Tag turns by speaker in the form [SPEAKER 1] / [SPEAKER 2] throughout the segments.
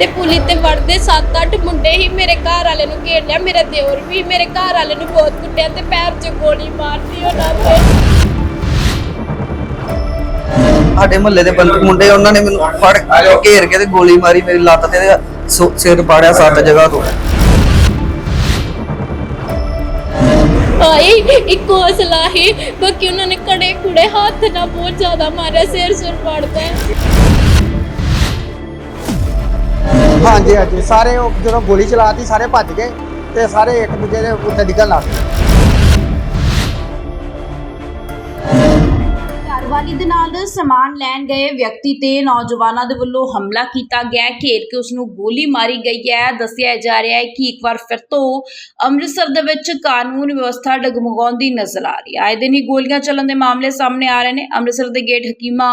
[SPEAKER 1] ਤੇ ਪੁਲਿਸ ਤੇ ਵੜਦੇ 7-8 ਮੁੰਡੇ ਹੀ ਮੇਰੇ ਘਰ ਵਾਲੇ ਨੂੰ ਘੇਰ ਲਿਆ ਮੇਰੇ ਦਿਓਰ ਵੀ ਮੇਰੇ ਘਰ ਵਾਲੇ ਨੂੰ ਬਹੁਤ ਕੁੱਟਿਆ ਤੇ ਪੈਰ 'ਚ ਗੋਲੀ ਮਾਰਤੀ ਉਹਨਾਂ ਦੇ
[SPEAKER 2] ਸਾਡੇ ਮੁਹੱਲੇ ਦੇ ਬੰਦੇ ਮੁੰਡੇ ਉਹਨਾਂ ਨੇ ਮੈਨੂੰ ਫੜ ਕੇ ਘੇਰ ਕੇ ਤੇ ਗੋਲੀ ਮਾਰੀ ਮੇਰੀ ਲੱਤ ਤੇ ਤੇ ਸੋ- ਸਿਰ ਪਾੜਿਆ ਸੱਤ ਜਗ੍ਹਾ ਤੋਂ।
[SPEAKER 1] ਆਈ ਇੱਕ ਹੌਸਲਾ ਹੀ ਬਾਕੀ ਉਹਨਾਂ ਨੇ ਕੜੇ ਕੁੜੇ ਹੱਥ ਨਾਲ ਬਹੁਤ ਜ਼ਿਆਦਾ ਮਾਰਿਆ ਸਿਰ ਸੁਰ ਪੜਦਾ
[SPEAKER 3] ਹਾਂਜੀ ਹਾਂਜੀ। ਸਾਰੇ ਉਹ ਜਦੋਂ ਗੋਲੀ ਚਲਾਤੀ, ਸਾਰੇ ਭੱਜ ਗਏ ਤੇ ਸਾਰੇ ਇੱਕ ਦੂਜੇ ਦੇ ਉੱਤੇ ਡਿੱਗਣ ਲੱਗ ਗਏ।
[SPEAKER 4] ਘਰਵਾਲੀ ਦੇ ਨਾਲ ਸਮਾਨ ਲੈਣ ਗਏ ਵਿਅਕਤੀ ਤੇ ਨੌਜਵਾਨਾਂ ਦੇ ਵੱਲੋਂ ਹਮਲਾ ਕੀਤਾ ਗਿਆ। ਹੈ। ਘੇਰ ਕੇ ਉਸ ਨੂੰ ਗੋਲੀ ਮਾਰੀ ਗਈ ਹੈ। ਦੱਸਿਆ ਜਾ ਰਿਹਾ ਹੈ ਕਿ ਇੱਕ ਵਾਰ ਫਿਰ ਤੋਂ ਅੰਮ੍ਰਿਤਸਰ ਦੇ ਵਿੱਚ ਕਾਨੂੰਨ ਵਿਵਸਥਾ ਡਗਮਗਾਉਂਦੀ ਨਜ਼ਰ ਆ ਰਹੀ ਹੈ। ਆਏ ਦਿਨ ਹੀ ਗੋਲੀਆਂ ਚੱਲਣ ਦੇ ਮਾਮਲੇ ਸਾਹਮਣੇ ਆ ਰਹੇ ਨੇ। ਅੰਮ੍ਰਿਤਸਰ ਦੇ ਗੇਟ ਹਕੀਮਾ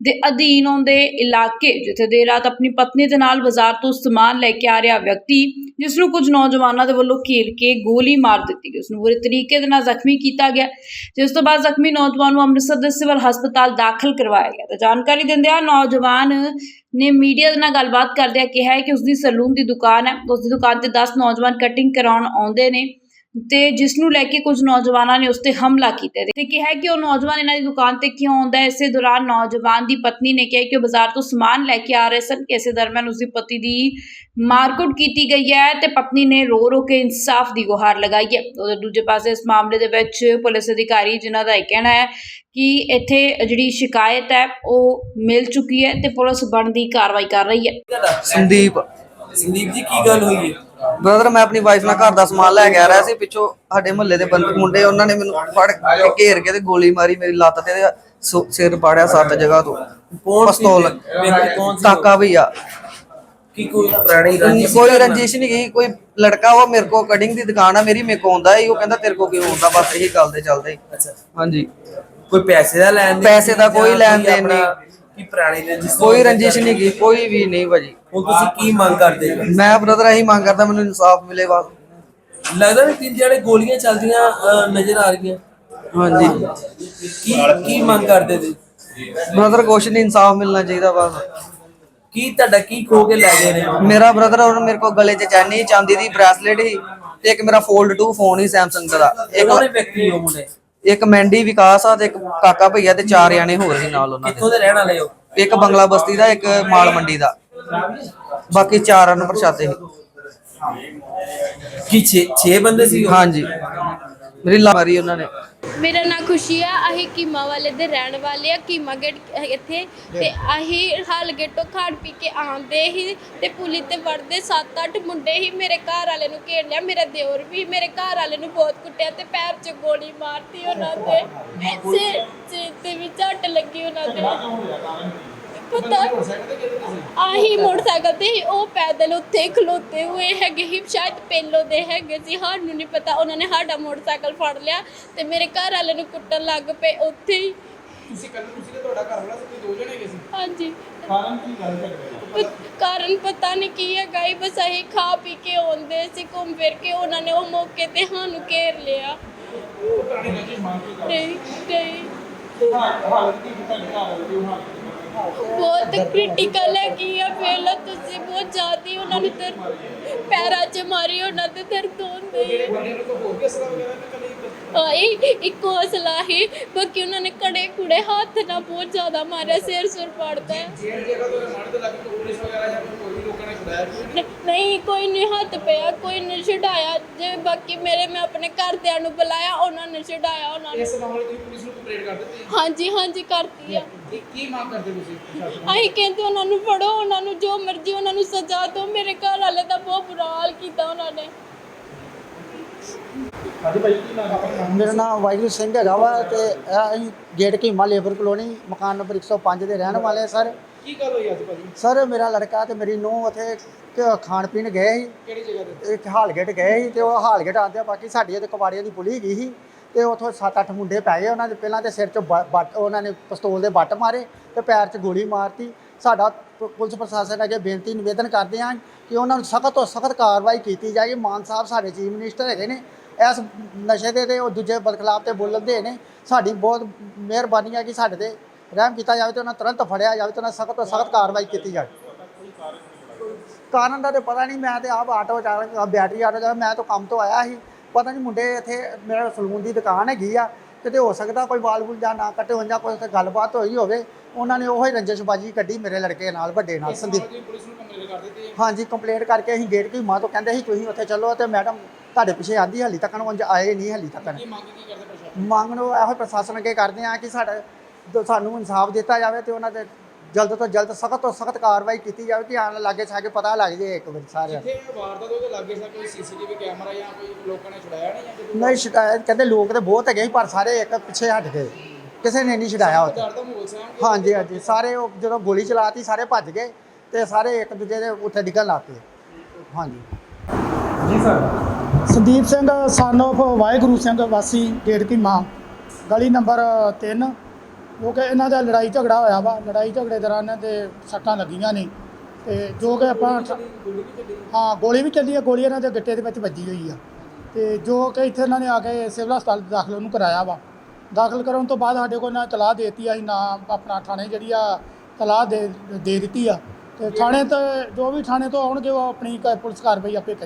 [SPEAKER 4] ਦੇ ਅਧੀਨ ਆਉਂਦੇ ਇਲਾਕੇ, ਜਿੱਥੇ ਦੇਰ ਰਾਤ ਆਪਣੀ ਪਤਨੀ ਦੇ ਨਾਲ ਬਾਜ਼ਾਰ ਤੋਂ ਸਮਾਨ ਲੈ ਕੇ ਆ ਰਿਹਾ ਵਿਅਕਤੀ ਜਿਸ ਨੂੰ ਕੁਝ ਨੌਜਵਾਨਾਂ ਦੇ ਵੱਲੋਂ ਘੇਰ ਕੇ ਗੋਲੀ ਮਾਰ ਦਿੱਤੀ ਗਈ। ਉਸ ਨੂੰ ਬੁਰੇ ਤਰੀਕੇ ਦੇ ਨਾਲ ਜ਼ਖਮੀ ਕੀਤਾ ਗਿਆ, ਜਿਸ ਤੋਂ ਬਾਅਦ ਜ਼ਖਮੀ ਨੌਜਵਾਨ ਨੂੰ ਅੰਮ੍ਰਿਤਸਰ ਦੇ ਸਿਵਲ ਹਸਪਤਾਲ ਦਾਖਲ ਕਰਵਾਇਆ ਗਿਆ। ਤਾਂ ਜਾਣਕਾਰੀ ਦਿੰਦਿਆਂ ਨੌਜਵਾਨ ਨੇ ਮੀਡੀਆ ਦੇ ਨਾਲ ਗੱਲਬਾਤ ਕਰਦਿਆਂ ਕਿਹਾ ਹੈ ਕਿ ਉਸ ਦੀ ਸਲੂਨ ਦੀ ਦੁਕਾਨ ਹੈ। ਉਸ ਦੀ ਦੁਕਾਨ ਤੇ 10 ਨੌਜਵਾਨ ਕਟਿੰਗ ਕਰਾਉਣ ਆਉਂਦੇ ਨੇ। ਤੇ ਜਿਸ ਨੂੰ ਲੈ ਕੇ ਕੁਝ ਨੌਜਵਾਨਾਂ ਨੇ ਉਸ ਤੇ ਹਮਲਾ ਕੀਤਾ ਤੇ ਕਿਹਾ ਕਿ ਉਹ ਨੌਜਵਾਨ ਇਹਨਾਂ ਦੀ ਦੁਕਾਨ ਤੇ ਕਿਉਂ ਆਉਂਦਾ ਹੈ? ਇਸੇ ਦੌਰਾਨ ਨੌਜਵਾਨ ਦੀ ਪਤਨੀ ਨੇ ਕਿਹਾ ਕਿ ਉਹ ਬਾਜ਼ਾਰ ਤੋਂ ਸਮਾਨ ਲੈ ਕੇ ਆ ਰਹੇ ਸਨ ਕਿ ਇਸੇ ਦਰਮਿਆਨ ਉਸ ਦੀ ਪਤੀ ਦੀ ਮਾਰਕੁੱਟ ਕੀਤੀ ਗਈ ਹੈ ਤੇ ਪਤਨੀ ਨੇ ਰੋ ਰੋ ਕੇ ਇਨਸਾਫ ਦੀ ਗੁਹਾਰ ਲਗਾਈ ਹੈ। ਉਹਦੇ ਦੂਜੇ ਪਾਸੇ ਇਸ ਮਾਮਲੇ ਦੇ ਵਿੱਚ ਪੁਲਿਸ ਅਧਿਕਾਰੀ ਜਿਨ੍ਹਾਂ ਦਾ ਇਹ ਕਹਿਣਾ ਹੈ ਕਿ ਇੱਥੇ ਜਿਹੜੀ ਸ਼ਿਕਾਇਤ ਹੈ ਉਹ ਮਿਲ ਚੁੱਕੀ ਹੈ ਤੇ ਪੁਲਿਸ ਬਣਦੀ ਕਾਰਵਾਈ ਕਰ ਰਹੀ ਹੈ।
[SPEAKER 2] ਸੰਦੀਪ।
[SPEAKER 5] ਸੰਦੀਪ ਜੀ ਕੀ ਗੱਲ ਹੋਈ ਹੈ?
[SPEAKER 2] ਬ੍ਰਦਰ ਮੈਂ ਆਪਣੀ ਵਾਈਫ ਨਾਲ ਘਰ ਦਾ ਸਮਾਨ ਲੈ ਕੇ ਆ ਰਿਹਾ ਸੀ ਪਿੱਛੋਂ ਸਾਡੇ ਮੁਹੱਲੇ ਦੇ ਬੰਦੇ ਮੁੰਡੇ ਉਹਨਾਂ ਨੇ ਮੈਨੂੰ ਫੜ ਕੇ ਘੇਰ ਕੇ ਤੇ ਗੋਲੀ ਮਾਰੀ ਮੇਰੀ ਲੱਤ ਤੇ ਤੇ ਸੋ- ਸਿਰ ਪਾੜਿਆ ਸੱਤ ਜਗ੍ਹਾ ਤੋਂ।
[SPEAKER 5] ਕੌਣ ਸੀ?
[SPEAKER 2] ਪਿਸਤੌਲ।
[SPEAKER 5] ਵਿਅਕਤੀ ਕੌਣ ਸੀ?
[SPEAKER 2] ਕਾਕਾ ਭਈਆ।
[SPEAKER 5] ਕੀ ਕੋਈ ਪੁਰਾਣੀ ਰੰਜਿਸ਼
[SPEAKER 2] ਕੋਈ ਰੰਜਿਸ਼ ਨਹੀਂ ਗਈ ਕੋਈ ਲੜਕਾ ਉਹ ਮੇਰੇ ਕੋ ਕਟਿੰਗ ਦੀ ਦੁਕਾਨ ਆ ਮੇਰੀ ਮੇਰੇ ਕੋ ਆਉਂਦਾ ਹੈ ਉਹ ਕਹਿੰਦਾ ਤੇਰੇ ਕੋ ਕਿਉਂ ਆਉਂਦਾ ਬਸ ਇਹੀ ਗੱਲ ਦੇ ਚੱਲਦੇ।
[SPEAKER 5] ਅੱਛਾ।
[SPEAKER 2] ਹਾਂਜੀ।
[SPEAKER 5] ਕੋਈ ਪੈਸੇ ਦਾ ਲੈਣ ਦੇਣ
[SPEAKER 2] ਪੈਸੇ ਦਾ ਕੋਈ ਲੈਣ ਦੇਣ ਨਹੀਂ।
[SPEAKER 5] ਕੀ ਪੁਰਾਣੀ ਰੰਜਿਸ਼
[SPEAKER 2] ਕੋਈ ਰੰਜਿਸ਼ ਨਹੀਂ ਗਈ ਕੋਈ ਵੀ ਨਹੀਂ ਭਾਜੀ।
[SPEAKER 5] ਹੁਣ ਤੁਸੀਂ ਕੀ ਮੰਗ ਕਰਦੇ ਹੋ?
[SPEAKER 2] ਮੈਂ ਬ੍ਰਦਰ ਇਹੀ ਮੰਗ ਕਰਦਾ ਮੈਨੂੰ ਇਨਸਾਫ ਮਿਲੇ ਬਸ।
[SPEAKER 5] ਲੱਗਦਾ ਵੀ ਤਿੰਨ ਜਿਹੜੇ ਗੋਲੀਆਂ ਚੱਲਦੀਆਂ ਅਹ, ਨਜ਼ਰ ਆ ਰਹੀਆਂ।
[SPEAKER 2] ਹਾਂਜੀ।
[SPEAKER 5] ਕੀ ਕੀ ਮੰਗ ਕਰਦੇ ਤੁਸੀਂ?
[SPEAKER 2] ਬ੍ਰਦਰ ਕੁਛ ਨਹੀਂ ਇਨਸਾਫ ਮਿਲਣਾ ਚਾਹੀਦਾ ਬਸ।
[SPEAKER 5] ਕੀ ਤੁਹਾਡਾ ਕੀ ਖੋ ਕੇ ਲੈ ਗਏ ਨੇ?
[SPEAKER 2] ਮੇਰਾ ਬ੍ਰਦਰ ਹੁਣ ਮੇਰੇ ਕੋਲ ਗਲੇ 'ਚ ਚੈਨੀ ਚਾਂਦੀ ਦੀ ਬ੍ਰੈਸਲੇਟ ਸੀ ਤੇ ਇੱਕ ਮੇਰਾ ਫੋਲਡ 2 ਫੋਨ ਹੀ ਸੈਮਸੰਗ ਦਾ। ਇੱਕ
[SPEAKER 5] ਵਿਅਕਤੀ ਹੋ ਮੁੰਡੇ।
[SPEAKER 2] ਇੱਕ ਮੈਂਡੀ ਵਿਕਾਸ ਆ ਤੇ ਇੱਕ ਕਾਕਾ ਭਈਆ ਤੇ ਚਾਰ ਜਾਣੇ ਹੋਰ ਸੀ ਨਾਲ ਉਹਨਾਂ
[SPEAKER 5] ਕਿੱਥੋਂ ਦੇ ਰਹਿਣ ਵਾਲੇ ਹੋ?
[SPEAKER 2] ਦੇ ਇੱਕ ਬੰਗਲਾ ਬਸਤੀ ਦਾ ਇੱਕ ਮਾਲ ਮੰਡੀ ਦਾ। ਬਾਕੀ ਚਾਰਾਂ ਨੂੰ ਪ੍ਰਸ਼ਾਦੇ ਸੀ।
[SPEAKER 5] ਕੀ 6 6 ਬੰਦੇ ਸੀ ਉਹ?
[SPEAKER 2] ਹਾਂਜੀ। ਮੇਰੀ ਲਾ ਮਾਰੀ ਉਹਨਾਂ ਨੇ।
[SPEAKER 1] ਮੇਰਾ ਨਾਂ ਖੁਸ਼ੀ ਆ ਅਸੀਂ ਕੀਮਾ ਵਾਲੇ ਦੇ ਰਹਿਣ ਵਾਲੇ ਆ ਕੀਮਾ ਗੇਟ ਇੱਥੇ। ਤੇ ਅਸੀਂ ਹਾਲ ਗੇਟੋਂ ਖਾਣ ਪੀ ਕੇ ਆਉਂਦੇ ਹੀ ਤੇ ਪੁਲਿਸ ਤੇ ਵੜਦੇ 7-8 ਮੁੰਡੇ ਹੀ ਮੇਰੇ ਘਰ ਵਾਲੇ ਨੂੰ ਘੇਰ ਲਿਆ ਮੇਰਾ ਦਿਓਰ ਵੀ ਮੇਰੇ ਘਰ ਵਾਲੇ ਨੂੰ ਬਹੁਤ ਕੁੱਟਿਆ ਤੇ ਪੈਰ 'ਚ ਗੋਲੀ ਮਾਰਤੀ ਉਹਨਾਂ ਦੇ। ਸਿਰ ਤੇ ਵੀ ਝੱਟ ਲੱਗੀ ਉਹਨਾਂ ਦੇ। ਪਤਾ। ਆਹੀ ਮੋਟਰਸਾਈਕਲ ਤੇ ਉਹ ਪੈਦਲ ਉੱਥੇ ਖਲੋਤੇ ਹੋਏ ਹੈਗੇ ਹੀ ਸ਼ਾਇਦ ਪਹਿਲੋਂ ਦੇ ਹੈਗੇ ਸੀ ਸਾਨੂੰ ਨਹੀਂ ਪਤਾ। ਉਹਨਾਂ ਨੇ ਸਾਡਾ ਮੋਟਰਸਾਈਕਲ ਫੜ ਲਿਆ ਤੇ ਮੇਰੇ ਘਰ ਵਾਲੇ ਨੂੰ ਕੁੱਟਣ ਲੱਗ ਪਏ ਉੱਥੇ ਹੀ।
[SPEAKER 6] ਤੁਸੀਂ ਕੱਲ ਤੁਸੀਂ ਤੇ ਤੁਹਾਡਾ ਘਰ ਵਾਲਾ ਸੀ ਤੁਸੀਂ ਦੋ ਜਣੇ ਗਏ ਸੀ।
[SPEAKER 1] ਹਾਂਜੀ।
[SPEAKER 6] ਕਾਰਨ ਕੀ ਗੱਲ ਕਰਦੇ
[SPEAKER 1] ਪ- ਕਾਰਨ ਪਤਾ ਨਹੀਂ ਕੀ ਹੈਗਾ ਹੀ ਬਸ ਅਸੀਂ ਖਾ ਪੀ ਕੇ ਆਉਂਦੇ ਸੀ ਘੁੰਮ ਫਿਰ ਕੇ ਉਹਨਾਂ ਨੇ ਉਹ ਮੌਕੇ ਤੇ ਸਾਨੂੰ ਘੇਰ ਲਿਆ।
[SPEAKER 6] ਪੁਰਾਣੀ ਰੰਜਿਸ਼ ਮੰਗ ਕੇ
[SPEAKER 1] ਨਹੀਂ ਨਹੀਂ।
[SPEAKER 6] ਕਰ ਹਾਲਤ ਕੀ ਕੀਤਾ ਘਰ ਵਾਲੇ ਦੀ ਹਾਲਤ
[SPEAKER 1] ਬਹੁਤ ਕ੍ਰਿਟੀਕਲ ਹੈ ਕੀ ਆ ਪਹਿਲਾਂ ਤੁਸੀਂ ਬਹੁਤ ਜ਼ਿਆਦੀ ਉਹਨਾਂ ਨੂੰ ਤੇ ਪੈਰਾਂ 'ਚ ਮਾਰੀ ਉਹਨਾਂ ਦੇ ਦਰਦ ਹੁੰਦੇ ਆਈ ਇੱਕ ਹੌਸਲਾ ਹੀ ਬਾਕੀ ਉਹਨਾਂ ਨੇ ਕੜੇ ਕੁੜੇ ਹੱਥ ਨਾਲ ਬਹੁਤ ਜ਼ਿਆਦਾ ਮਾਰਿਆ ਸਿਰ ਸੁਰ ਪੜਦਾ। ਨਹੀਂ ਕੋਈ ਨਹੀਂ ਹੱਥ ਪਿਆ ਕੋਈ ਨਹੀਂ ਛਡਾਇਆ। ਜੇ ਬਾਕੀ ਮੇਰੇ ਮੈਂ ਆਪਣੇ ਘਰਦਿਆਂ ਨੂੰ ਬੁਲਾਇਆ ਉਹਨਾਂ ਨੇ ਛਡਾਇਆ ਉਹਨਾਂ ਨੇ।
[SPEAKER 6] ਇਸ ਮਾਮਲੇ ਤੁਸੀਂ ਪੁਲਿਸ ਨੂੰ ਕੰਪਲੇਂਟ ਕਰ ਦਿੱਤੀ?
[SPEAKER 1] ਹਾਂਜੀ ਹਾਂਜੀ ਕਰਤੀ ਆ।
[SPEAKER 6] ਕੀ ਮੰਗ ਕਰਦੇ ਤੁਸੀਂ?
[SPEAKER 1] ਅਸੀਂ ਕਹਿੰਦੇ ਉਹਨਾਂ ਨੂੰ ਫੜੋ ਉਹਨਾਂ ਨੂੰ ਜੋ ਮਰਜ਼ੀ ਉਹਨਾਂ ਨੂੰ ਸਜ਼ਾ ਦਿਓ। ਮੇਰੇ ਘਰ ਵਾਲੇ ਦਾ ਬਹੁਤ ਬੁਰਾ ਹਾਲ ਕੀਤਾ ਉਹਨਾਂ ਨੇ।
[SPEAKER 3] ਮੇਰਾ ਨਾਮ ਵਾਹਿਗੁਰੂ ਸਿੰਘ ਹੈਗਾ ਵਾ ਤੇ ਇਹ ਅਸੀਂ ਗੇਟ ਕੀਮਾ ਲੇਬਰ ਕਲੋਨੀ ਮਕਾਨ ਨੰਬਰ 105 ਦੇ ਰਹਿਣ ਵਾਲੇ ਸਰ।
[SPEAKER 6] ਕੀ ਗੱਲ ਹੋਈ ਅੱਜ ਭਾਜੀ?
[SPEAKER 3] ਸਰ ਮੇਰਾ ਲੜਕਾ ਤੇ ਮੇਰੀ ਨੂੰਹ ਉੱਥੇ ਕ- ਖਾਣ ਪੀਣ ਗਏ ਸੀ।
[SPEAKER 6] ਕਿਹੜੀ ਜਗ੍ਹਾ ਤੇ?
[SPEAKER 3] ਇੱਕ ਹਾਲਗੇਟ ਗਏ ਸੀ ਤੇ ਉਹ ਹਾਲਗੇਟ ਆਉਂਦੇ ਬਾਕੀ ਸਾਡੀ ਤੇ ਕਵਾੜੀਆਂ ਦੀ ਪੁਲੀ ਗਈ ਸੀ। ਤੇ ਉਥੋਂ 7-8 ਮੁੰਡੇ ਪੈ ਗਏ ਉਹਨਾਂ ਦੇ ਪਹਿਲਾਂ ਤੇ ਸਿਰ 'ਚ ਬੱਟ ਉਹਨਾਂ ਨੇ ਪਿਸਤੌਲ ਦੇ ਬੱਟ ਮਾਰੇ ਤੇ ਪੈਰ 'ਚ ਗੋਲੀ ਮਾਰਤੀ। ਸਾਡਾ ਪ- ਪੁਲਿਸ ਪ੍ਰਸ਼ਾਸਨ ਅੱਗੇ ਬੇਨਤੀ, ਨਿਵੇਦਨ ਕਰਦੇ ਹਾਂ ਕਿ ਉਹਨਾਂ ਨੂੰ ਸਖਤ ਤੋਂ ਸਖਤ ਕਾਰਵਾਈ ਕੀਤੀ ਜਾਏ। ਮਾਨ ਸਾਹਿਬ ਸਾਡੇ ਚੀਫ ਮਿਨਿਸਟਰ ਹੈਗੇ ਨੇ। ਇਸ ਨਸ਼ੇ ਦੇ ਤੇ ਉਹ ਦੂਜੇ ਬਦਖਲਾਫ ਤੇ ਬੋਲਦੇ ਨੇ। ਸਾਡੀ ਬਹੁਤ ਮਿਹਰਬਾਨੀ ਹੈ ਕਿ ਸਾਡੇ ਤੇ ਰਹਿਮ ਕੀਤਾ ਜਾਵੇ ਤੇ ਉਹਨਾਂ ਤੁਰੰਤ ਫੜਿਆ ਜਾਵੇ ਤੇ ਉਹਨਾਂ ਸਖਤ ਤੋਂ ਸਖਤ ਕਾਰਵਾਈ ਕੀਤੀ ਜਾਵੇ। ਕਾਰਨ ਦਾ ਤੇ ਪਤਾ ਨਹੀਂ, ਮੈਂ ਤੇ ਆਪ ਆਟੋ ਚਾਲਕ ਬੈਟਰੀ ਆਟੋ ਚਾਲਕ, ਮੈਂ ਤਾਂ ਕੰਮ ਤੋਂ ਆਇਆ ਸੀ। ਪਤਾ ਨਹੀਂ ਮੁੰਡੇ ਇੱਥੇ ਮੇਰਾ ਸਲੂਨ ਦੀ ਦੁਕਾਨ ਹੈਗੀ ਆ ਕਿਤੇ ਹੋ ਸਕਦਾ ਕੋਈ ਵਾਲ ਵੂਲ ਜਾਂ ਨਾ ਕੱਟੇ ਹੋਣ ਜਾਂ ਕੋਈ ਗੱਲਬਾਤ ਹੋਈ ਹੋਵੇ ਉਹਨਾਂ ਨੇ ਉਹੀ ਰੰਜਿਸ਼ਬਾਜੀ ਕੱਢੀ ਮੇਰੇ ਲੜਕੇ ਨਾਲ ਵੱਡੇ ਨਾਲ ਸੰਦੀਪ। ਹਾਂਜੀ ਕੰਪਲੇਂਟ ਕਰਕੇ ਅਸੀਂ ਗੇਟ ਕੀ ਮਾਂ ਤੋਂ ਕਹਿੰਦੇ ਸੀ ਤੁਸੀਂ ਉੱਥੇ ਚੱਲੋ ਤੇ ਮੈਡਮ ਤੁਹਾਡੇ ਪਿੱਛੇ ਆਂਦੀ ਹਾਲੀ ਤੱਕ ਉਂਝ ਆਏ ਨਹੀਂ ਹਾਲੀ ਤੱਕ।
[SPEAKER 6] ਮੰਗ
[SPEAKER 3] ਨੂੰ ਇਹੋ ਪ੍ਰਸ਼ਾਸਨ ਅੱਗੇ ਕਰਦੇ ਆ ਕਿ ਸਾਡਾ ਸਾਨੂੰ ਇਨਸਾਫ ਦਿੱਤਾ ਜਾਵੇ ਤੇ ਉਹਨਾਂ ਦੇ ਜਲਦ ਤੋਂ ਜਲਦ ਸਖਤ ਤੋਂ ਸਖਤ ਕਾਰਵਾਈ ਕੀਤੀ ਜਾਵੇ ਕਿ ਆਣ ਲਾਗੇ ਛਾਗੇ ਪਤਾ ਲੱਗ ਜੇ ਇੱਕ ਵਾਰ ਸਾਰਿਆਂ ਨੂੰ।
[SPEAKER 6] ਇੱਥੇ ਵਾਰਦਾਤ ਉਹਦੇ ਲੱਗੇ ਸਾ ਕੋਈ ਸੀਸੀਟੀਵੀ ਕੈਮਰਾ ਜਾਂ ਕੋਈ ਲੋਕਾਂ ਨੇ ਛੁਡਾਇਆ ਨਹੀਂ ਜਾਂ ਕੋਈ
[SPEAKER 3] ਨਹੀਂ ਸ਼ਿਕਾਇਤ ਕਹਿੰਦੇ ਲੋਕ ਤੇ ਬਹੁਤ ਹੈਗੇ ਸੀ ਪਰ ਸਾਰੇ ਇੱਕ ਪਿੱਛੇ ਹਟ ਗਏ। ਕਿਸੇ ਨੇ ਨਹੀਂ ਛਡਾਇਆ ਉੱਥੇ।
[SPEAKER 6] ਡਰ ਦਾ ਮਾਹੌਲ ਸਾਹਮਣੇ
[SPEAKER 3] ਹਾਂਜੀ ਹਾਂਜੀ। ਸਾਰੇ ਉਹ ਜਦੋਂ ਗੋਲੀ ਚਲਾਤੀ ਸਾਰੇ ਭੱਜ ਗਏ ਤੇ ਸਾਰੇ ਇੱਕ ਦੂਜੇ ਦੇ ਉੱਥੇ ਡਿੱਗਣ ਲੱਗ ਪਏ। ਹਾਂਜੀ।
[SPEAKER 7] ਸੰਦੀਪ ਸਿੰਘ son of ਵਾਹਿਗੁਰੂ ਸਿੰਘ ਵਾਸੀ ਗੇਟ ਕੀ ਮਾਂ। ਗਲੀ ਨੰਬਰ 3 ਜੋ ਕਿ ਇਹਨਾਂ ਦਾ ਲੜਾਈ ਝਗੜਾ ਹੋਇਆ ਵਾ ਲੜਾਈ ਝਗੜੇ ਦੌਰਾਨ ਇਹਨਾਂ ਦੇ ਸੱਟਾਂ ਲੱਗੀਆਂ ਨੇ ਤੇ ਜੋ ਕਿ ਆਪਾਂ ਹਾਂ ਗੋਲੀ ਵੀ ਚੱਲੀ। ਹੈ ਗੋਲੀ ਇਹਨਾਂ ਦੇ ਗਿੱਟੇ ਦੇ ਵਿੱਚ ਵੱਜੀ ਹੋਈ ਆ। ਤੇ ਜੋ ਕਿ ਇੱਥੇ ਇਹਨਾਂ ਨੇ ਆ ਕੇ ਸਿਵਲ ਹਸਪਤਾਲ ਦਾਖਲ ਉਹਨੂੰ ਕਰਾਇਆ ਵਾ। ਦਾਖਲ ਕਰਨ ਤੋਂ ਬਾਅਦ ਸਾਡੇ ਕੋਲ ਨਾ ਤਲਾਹ ਦੇਤੀ ਅਸੀਂ ਨਾ ਆਪਣਾ ਥਾਣੇ ਜਿਹੜੀ ਆ ਤਲਾਹ ਦੇ ਦੇ ਦਿੱਤੀ ਆ। ਤੇ ਥਾਣੇ ਤੋਂ ਜੋ ਵੀ ਥਾਣੇ ਤੋਂ ਆਉਣਗੇ ਉਹ ਆਪਣੀ ਕ- ਪੁਲਿਸ ਕਾਰਵਾਈ ਆਪੇ ਕਰੇ